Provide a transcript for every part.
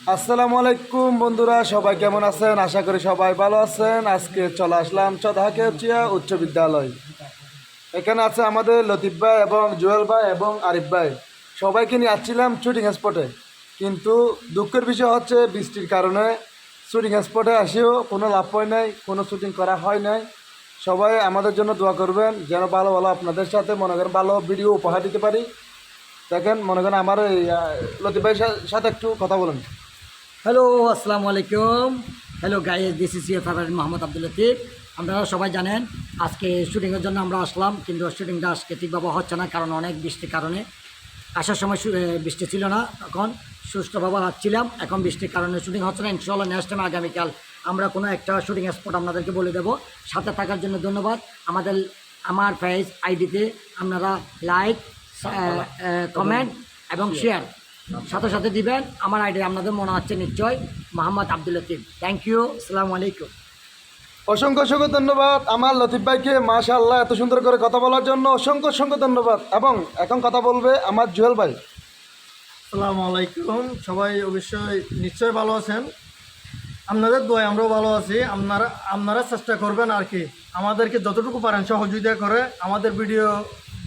আসসালামু আলাইকুম বন্ধুরা, সবাই কেমন আছেন? আশা করি সবাই ভালো আছেন। আজকে চলে আসলাম চদাহাকে উচিয়া উচ্চ বিদ্যালয়। এখানে আছে আমাদের লতিফ ভাই এবং জুয়েল ভাই এবং আরিফ ভাই। সবাইকে নিয়ে আসছিলাম শুটিং স্পটে। কিন্তু দুঃখের বিষয় হচ্ছে, বৃষ্টির কারণে শুটিং স্পটে আসেও কোনো লাভ হয় নাই, কোনো শুটিং করা হয় নাই। সবাই আমাদের জন্য দোয়া করবেন, যেন ভালো ভালো আপনাদের সাথে, মনে করেন ভালো ভিডিও উপহার দিতে পারি। দেখেন, মনে করেন আমার এই লতিফ ভাইয়ের সাথে একটু কথা বলেন। হ্যালো আসসালামু আলাইকুম। হ্যালো গাইজ দিস ইস ইয়ে ফেভারিট মোহাম্মদ আব্দুল লতিফ আপনারা সবাই জানেন আজকে শুটিংয়ের জন্য আমরা আসলাম কিন্তু শুটিংটা আজকে ঠিকভাবে হচ্ছে না কারণ অনেক বৃষ্টির কারণে। আসার সময় বৃষ্টি ছিল না তখন সুষ্ঠুভাবে আসছিলাম। এখন বৃষ্টির কারণে শুটিং হচ্ছে না। ইনশাল্লাহ নেক্সট টাইম আগামীকাল আমরা কোনো একটা শুটিং স্পট আপনাদেরকে বলে দেবো। সাথে থাকার জন্য ধন্যবাদ। আমাদের আমার ফেস আইডিতে আপনারা লাইক কমেন্ট এবং শেয়ার সাথে সাথে দিবেন। আমার আইডি আপনাদের মনে হচ্ছে নিশ্চয় মোহাম্মদ আব্দুল লতিফ। থ্যাংক ইউ আসসালামু আলাইকুম। অসংখ্য অসংখ্য ধন্যবাদ আমার লতিফ ভাইকে। মাশাআল্লাহ এত সুন্দর করে কথা বলার জন্য অসংখ্য অসংখ্য ধন্যবাদ। এবং এখন কথা বলবে আমার জুয়েল ভাই। আসসালামু আলাইকুম। সবাই অবশ্যই নিশ্চয়ই ভালো আছেন। আপনাদের দোয়ায় আমরাও ভালো আছি। আপনারা আপনারা চেষ্টা করবেন আর কি। আমাদেরকে যতটুকু পারেন সহযোগিতা করে আমাদের ভিডিও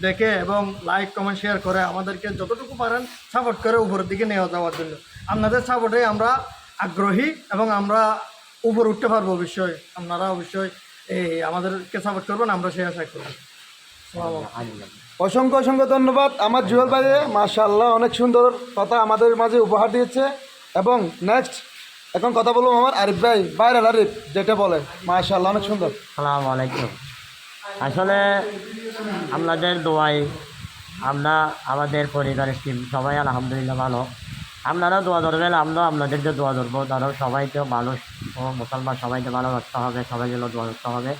দেখে এবং লাইক কমেন্ট শেয়ার করে আমাদেরকে যতটুকু পারেন সাপোর্ট করে উপরের দিকে নিয়ে যাওয়ার জন্য। আপনাদের সাপোর্টে আমরা আগ্রহী এবং আমরা উপরে উঠতে পারব অবশ্যই। আপনারা অবশ্যই এই আমাদেরকে সাপোর্ট করবেন আমরা সেই আশা করব অসংখ্য অসংখ্য ধন্যবাদ। আমার জুয়েল ভাইয়ে মাশাআল্লাহ অনেক সুন্দর কথা আমাদের মাঝে উপহার দিয়েছে। এবং নেক্সট এখন কথা বলব আমার আরিফ ভাই ভাইরাল আরিফ যেটা বলে। মাশাআল্লাহ অনেক সুন্দর। সালাম আলাইকুম। আসলে আপনাদের দোয়াই, আমরা আমাদের পরিবারের টিম সবাই আলহামদুলিল্লাহ ভালো। আপনারা দোয়া ধরবেন আমরা আপনাদেরকে দোয়া ধরবো। তারাও তো মানুষ ও মুসলমান সবাইকে ভালোবাসতে হবে, সবাই যেন দোয়া করতে হবে।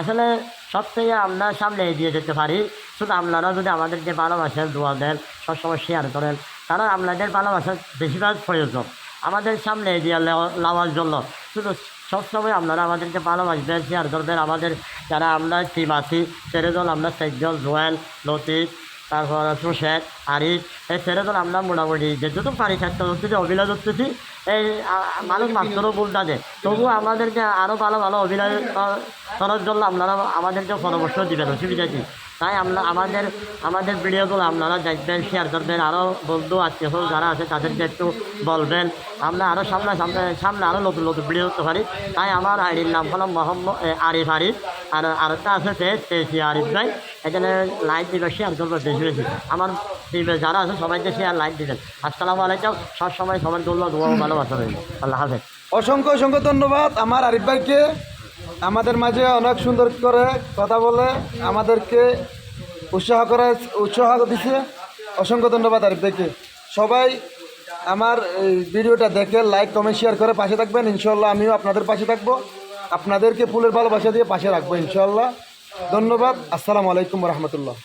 আসলে সব থেকে আমরা সামনে এগিয়ে যেতে পারি। শুধু আপনারা যদি আমাদেরকে ভালোবাসেন, দোয়া দেন, সবসময় শেয়ার করেন কারণ আপনাদের ভালোবাসার বেশিরভাগ প্রয়োজন। আমাদের সামনে এগিয়ে নেওয়ার জন্য। শুধু সবসময় আপনারা আমাদেরকে ভালোবাসবেন শেয়ার করবেন, আমাদের যারা আমরা টিম আছি সেরেজন আমরা সেকজন জোয়েল লতিফ, তারপর সুশেখ আরিফ এই সেরেজন আমরা মোটামুটি যেটুকু পারি চেষ্টা করতেছি অভিনয় করতেছি এই মানুষ মাত্রও ভুল থাকে। তবু আমাদেরকে আরও ভালো ভালো অভিনয় করার জন্য আপনারা আমাদেরকে পরামর্শ দিবেন, অসুবিধা কি? তাই আমরা আমাদের আমাদের ভিডিওগুলো আপনারা দেখবেন শেয়ার করবেন। আরও বন্ধু আত্মীয় যারা আছে, তাদেরকে একটু বলবেন। আমরা আরও সামনে সামনে সামনে আরও নতুন নতুন ভিডিও করতে পারি। তাই আমার আইডির নাম হলো মোহাম্মদ আরিফ আরিফ। আর আরেকটা আছে পেজ পেজি আরিফ ভাই। এখানে লাইক দিবে শেয়ার করবে বেশি বেশি। আমার যারা আছে, সবাইকে শেয়ার লাইক দিবেন। আসসালামু আলাইকুম। সবসময় সবার জন্য ভালোবাসা রইল। আল্লাহ হাফেজ। অসংখ্য অসংখ্য ধন্যবাদ আমার আরিফ ভাইকে। আমাদের মাঝে অনেক সুন্দর করে কথা বলে, আমাদেরকে উৎসাহ করে, উৎসাহ দিছে। অসংখ্য ধন্যবাদ আর দেখে সবাই আমার ভিডিওটা দেখে লাইক কমেন্ট শেয়ার করে পাশে থাকবেন। ইনশাল্লাহ আমিও আপনাদের পাশে থাকব। আপনাদেরকে ফুলের ভালোবাসা দিয়ে পাশে রাখব ইনশাল্লাহ ধন্যবাদ। আসসালামু আলাইকুম রহমতুল্লাহ।